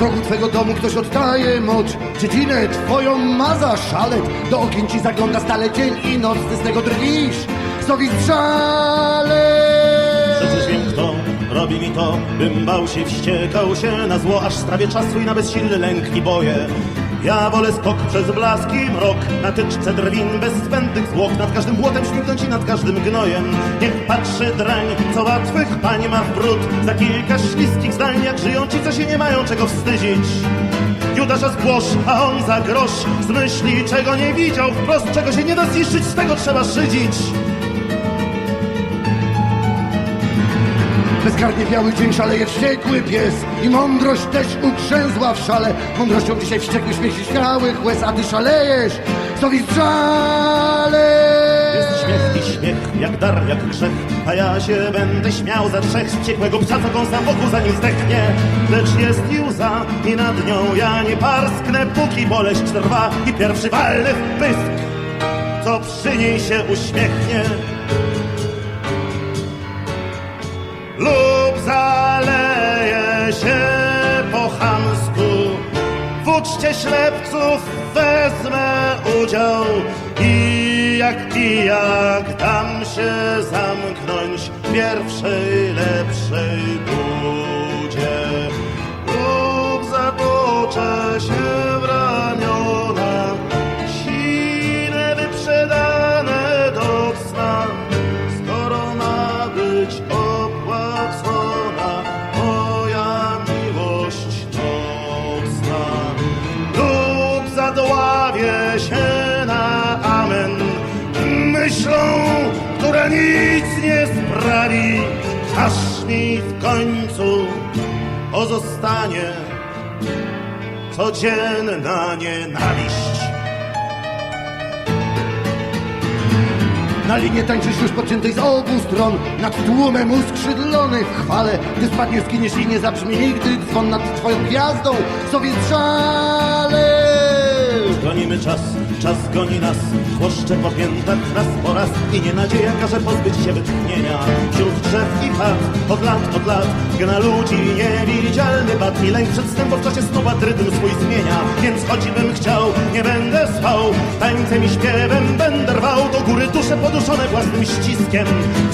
Progu twego domu ktoś oddaje mocz Dziecinę twoją ma za szalet. Do okien ci zagląda stale dzień i noc Ty z tego drwisz Sowic szale. Przecież wiem kto robi mi to, bym bał się, wściekał się na zło, aż strawię czasu i na bezsilny lęk i boję. Ja wolę skok przez blask i mrok, na tyczce drwin bez zbędnych zwłok, nad każdym błotem śmignąć i nad każdym gnojem. Niech patrzy drań, co łatwych pań ma w brud, za kilka śliskich zdań, jak żyją ci, co się nie mają czego wstydzić. Judasza zgłosz, a on za grosz zmyśli, czego nie widział wprost, czego się nie da zniszczyć, z tego trzeba szydzić. Bezkarnie biały dzień szaleje wściekły pies. I mądrość też ukrzęzła w szale. Mądrością dzisiaj wściekły śmieci śmiałych łez A ty szalejesz Sowic szale Jest śmiech i śmiech, jak dar, jak grzech. A ja się będę śmiał za trzech wściekłego psa, co kąsa wokół zanim zdechnie. Lecz jest i łza i nad nią ja nie parsknę Póki boleść trwa. I pierwszy walny wpysk Co przy niej się uśmiechnie Lub zaleje się po chamsku. W uczcie ślepców wezmę udział i jak i jak dam się zamknąć w pierwszej lepszej budzie nic nie sprawi aż mi w końcu pozostanie codzienna nienawiść. Na linię tańczysz już podciętej z obu stron Nad tłumem uskrzydlony w chwale Gdy spadnie zginiesz i nie zabrzmi nigdy dzwon nad twoją gwiazdą Sowiec szale! Gonimy czas, czas goni nas Chłoszcze po piętach raz po raz I nie nadzieja każe pozbyć się wytchnienia. Wśród drzew i chat od lat, od lat Gna ludzi niewidzialny bat Mi lęk przed bo w czasie snu bat rytm swój zmienia. Więc choćbym chciał, nie będę spał. Tańcem i śpiewem będę rwał. Do góry dusze poduszone własnym ściskiem.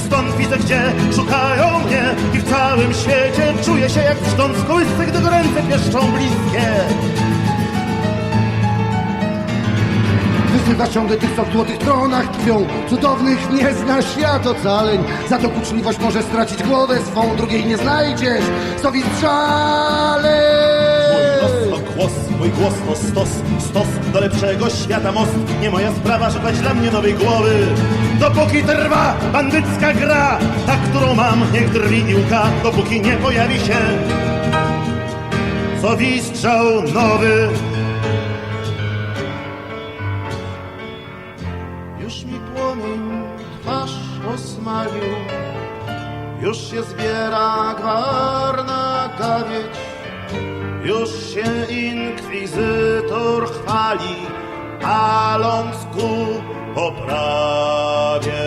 Stąd widzę, gdzie szukają mnie. I w całym świecie czuję się jak w szczątku kołysce Gdy go ręce pieszczą bliskie Wyzywasz ciągle tych, co w złotych tronach tkwią Cudownych nie zna świat ocaleń Za to kuczliwość może stracić głowę swą Drugiej nie znajdziesz los to głos, mój głos to stos, stos do lepszego świata most. Nie moja sprawa szukać dla mnie nowej głowy. Dopóki trwa bandycka gra, ta którą mam, niech drwi i łka, dopóki nie pojawi się sowistrzał nowy. Już się zbiera gwarna gawieć. Już się inkwizytor chwali, paląc ku poprawie.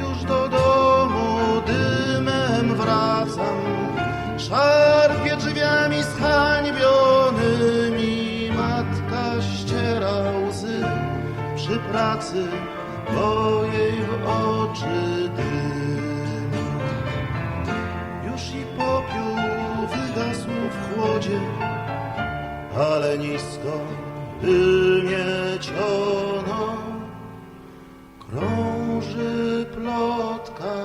Już do domu dymem wracam, szarpie drzwiami zhańbionymi. Matka ściera łzy przy pracy, w oczy dym. Już i popiół wygasł w chłodzie, ale nisko wymieciono krąży plotka